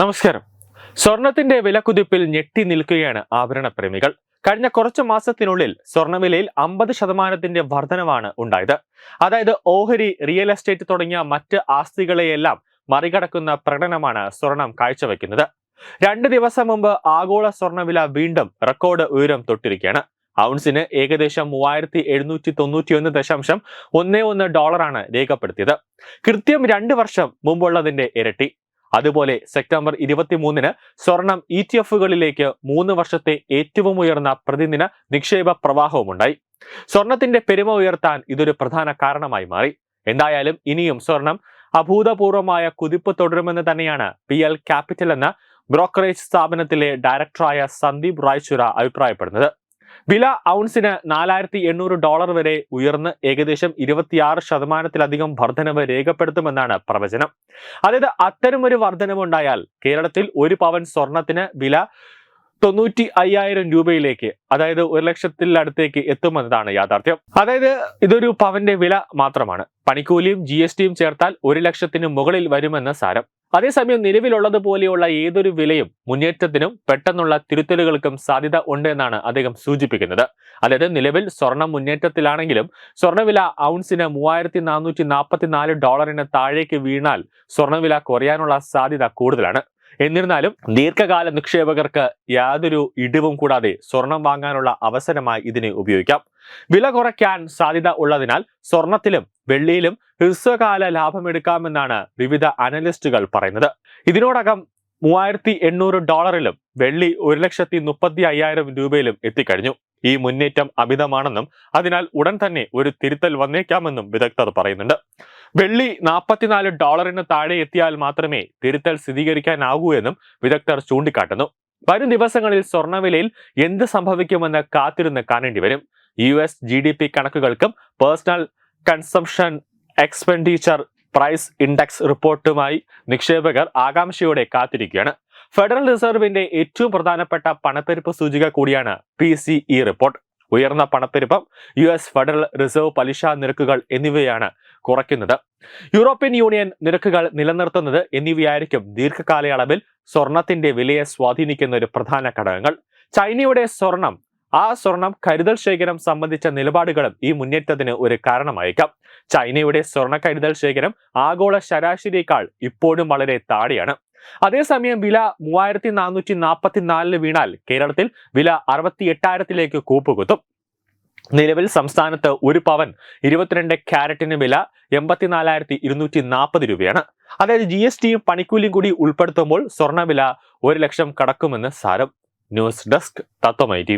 നമസ്കാരം. സ്വർണത്തിന്റെ വിലക്കുതിപ്പിൽ ഞെട്ടി നിൽക്കുകയാണ് ആഭരണ പ്രേമികൾ. കഴിഞ്ഞ കുറച്ച് മാസത്തിനുള്ളിൽ സ്വർണവിലയിൽ അമ്പത് ശതമാനത്തിന്റെ വർധനവാണ് ഉണ്ടായത്. അതായത് ഓഹരി റിയൽ എസ്റ്റേറ്റ് തുടങ്ങിയ മറ്റ് ആസ്തികളെയെല്ലാം മറികടക്കുന്ന പ്രകടനമാണ് സ്വർണം കാഴ്ചവെക്കുന്നത്. രണ്ട് ദിവസം മുമ്പ് ആഗോള സ്വർണവില വീണ്ടും റെക്കോർഡ് ഉയരം തൊട്ടിരിക്കുകയാണ്. ഔൺസിന് ഏകദേശം മൂവായിരത്തി എഴുന്നൂറ്റി തൊണ്ണൂറ്റിയൊന്ന് ദശാംശം ഒന്നേ ഒന്ന് ഡോളറാണ് രേഖപ്പെടുത്തിയത്. കൃത്യം രണ്ട് വർഷം മുമ്പുള്ളതിന്റെ ഇരട്ടി. അതുപോലെ സെപ്റ്റംബർ ഇരുപത്തിമൂന്നിന് സ്വർണം ഇ ടി എഫുകളിലേക്ക് മൂന്ന് വർഷത്തെ ഏറ്റവും ഉയർന്ന പ്രതിദിന നിക്ഷേപ പ്രവാഹവുമുണ്ടായി. സ്വർണത്തിന്റെ പെരുമ ഉയർത്താൻ ഇതൊരു പ്രധാന കാരണമായി മാറി. എന്തായാലും ഇനിയും സ്വർണം അഭൂതപൂർവമായ കുതിപ്പ് തുടരുമെന്ന് തന്നെയാണ് പി എൽ ക്യാപിറ്റൽ എന്ന ബ്രോക്കറേജ് സ്ഥാപനത്തിലെ ഡയറക്ടറായ സന്ദീപ് റായ്ചുര അഭിപ്രായപ്പെടുന്നത്. വില ഔൺസിന് നാലായിരത്തി എണ്ണൂറ് ഡോളർ വരെ ഉയർന്ന് ഏകദേശം ഇരുപത്തിയാറ് ശതമാനത്തിലധികം വർധനവ് രേഖപ്പെടുത്തുമെന്നാണ് പ്രവചനം. അതായത് അത്തരമൊരു വർധനവുണ്ടായാൽ കേരളത്തിൽ ഒരു പവൻ സ്വർണത്തിന് വില തൊണ്ണൂറ്റി അയ്യായിരം രൂപയിലേക്ക് അതായത് ഒരു ലക്ഷത്തിലടുത്തേക്ക് എത്തുമെന്നതാണ് യാഥാർത്ഥ്യം. അതായത് ഇതൊരു പവന്റെ വില മാത്രമാണ്. പണിക്കൂലിയും ജി ചേർത്താൽ ഒരു ലക്ഷത്തിന് മുകളിൽ വരുമെന്ന് സാരം. അതേസമയം നിലവിലുള്ളതുപോലെയുള്ള ഏതൊരു വിലയും മുന്നേറ്റത്തിനും പെട്ടെന്നുള്ള തിരുത്തലുകൾക്കും സാധ്യത ഉണ്ട് എന്നാണ് അദ്ദേഹം സൂചിപ്പിക്കുന്നത്. അതായത് നിലവിൽ സ്വർണം മുന്നേറ്റത്തിലാണെങ്കിലും സ്വർണവില ഔൺസിന് മൂവായിരത്തി നാനൂറ്റി നാൽപ്പത്തിനാല് ഡോളറിന് താഴേക്ക് വീണാൽ സ്വർണവില കുറയാനുള്ള സാധ്യത കൂടുതലാണ്. എന്നിരുന്നാലും ദീർഘകാല നിക്ഷേപകർക്ക് യാതൊരു ഇടിവും കൂടാതെ സ്വർണം വാങ്ങാനുള്ള അവസരമായി ഇതിനെ ഉപയോഗിക്കാം. വില കുറയ്ക്കാൻ സാധ്യത ഉള്ളതിനാൽ സ്വർണത്തിലും വെള്ളിയിലും ഹ്രസ്വകാല ലാഭമെടുക്കാമെന്നാണ് വിവിധ അനലിസ്റ്റുകൾ പറയുന്നത്. ഇതിനോടകം മൂവായിരത്തി എണ്ണൂറ് ഡോളറിലും വെള്ളി ഒരു ലക്ഷത്തി മുപ്പത്തി അയ്യായിരം രൂപയിലും എത്തിക്കഴിഞ്ഞു. ഈ മുന്നേറ്റം അമിതമാണെന്നും അതിനാൽ ഉടൻ തന്നെ ഒരു തിരുത്തൽ വന്നേക്കാമെന്നും വിദഗ്ധർ പറയുന്നുണ്ട്. വെള്ളി നാൽപ്പത്തിനാല് ഡോളറിന് താഴെ എത്തിയാൽ മാത്രമേ തിരുത്തൽ സ്ഥിരീകരിക്കാനാകൂ എന്നും വിദഗ്ധർ ചൂണ്ടിക്കാട്ടുന്നു. വരും ദിവസങ്ങളിൽ സ്വർണവിലയിൽ എന്ത് സംഭവിക്കുമെന്ന് കാത്തിരുന്ന് കാണേണ്ടി വരും U S G D P കണക്കുകൾക്കും personal consumption expenditure price index റിപ്പോർട്ടുമായി നിക്ഷേപകർ ആകാംക്ഷയോടെ കാത്തിരിക്കുകയാണ്. ഫെഡറൽ റിസർവിന്റെ ഏറ്റവും പ്രധാനപ്പെട്ട പണപ്പെരുപ്പ് സൂചിക കൂടിയാണ് പി സി ഇ റിപ്പോർട്ട് ഉയർന്ന പണപ്പെരുപ്പം യു എസ് ഫെഡറൽ റിസർവ് പലിശ നിരക്കുകൾ എന്നിവയാണ് കുറയ്ക്കുന്നത്. യൂറോപ്യൻ യൂണിയൻ നിരക്കുകൾ നിലനിർത്തുന്നത് എന്നിവയായിരിക്കും ദീർഘകാലയളവിൽ സ്വർണത്തിന്റെ വിലയെ സ്വാധീനിക്കുന്ന ഒരു പ്രധാന ഘടകങ്ങൾ. ചൈനയുടെ സ്വർണം ആ സ്വർണം കരുതൽ ശേഖരം സംബന്ധിച്ച നിലപാടുകളും ഈ മുന്നേറ്റത്തിന് ഒരു കാരണമായേക്കാം. ചൈനയുടെ സ്വർണ കരുതൽ ശേഖരം ആഗോള ശരാശരിയേക്കാൾ ഇപ്പോഴും വളരെ താഴെയാണ്. അതേസമയം വില മൂവായിരത്തി നാനൂറ്റി നാൽപ്പത്തിനാലിന് വീണാൽ കേരളത്തിൽ വില അറുപത്തി എട്ടായിരത്തിലേക്ക് കൂപ്പുകുത്തും. നിലവിൽ സംസ്ഥാനത്ത് ഒരു പവൻ ഇരുപത്തിരണ്ട് ക്യാരറ്റിന് വില എൺപത്തിനാലായിരത്തി ഇരുന്നൂറ്റി നാൽപ്പത് രൂപയാണ്. അതായത് ജി എസ് ടിയും പണിക്കൂലിയും കൂടി ഉൾപ്പെടുത്തുമ്പോൾ സ്വർണവില ഒരു ലക്ഷം കടക്കുമെന്ന് സാരം. ന്യൂസ് ഡെസ്ക് തത്വമൈ ടി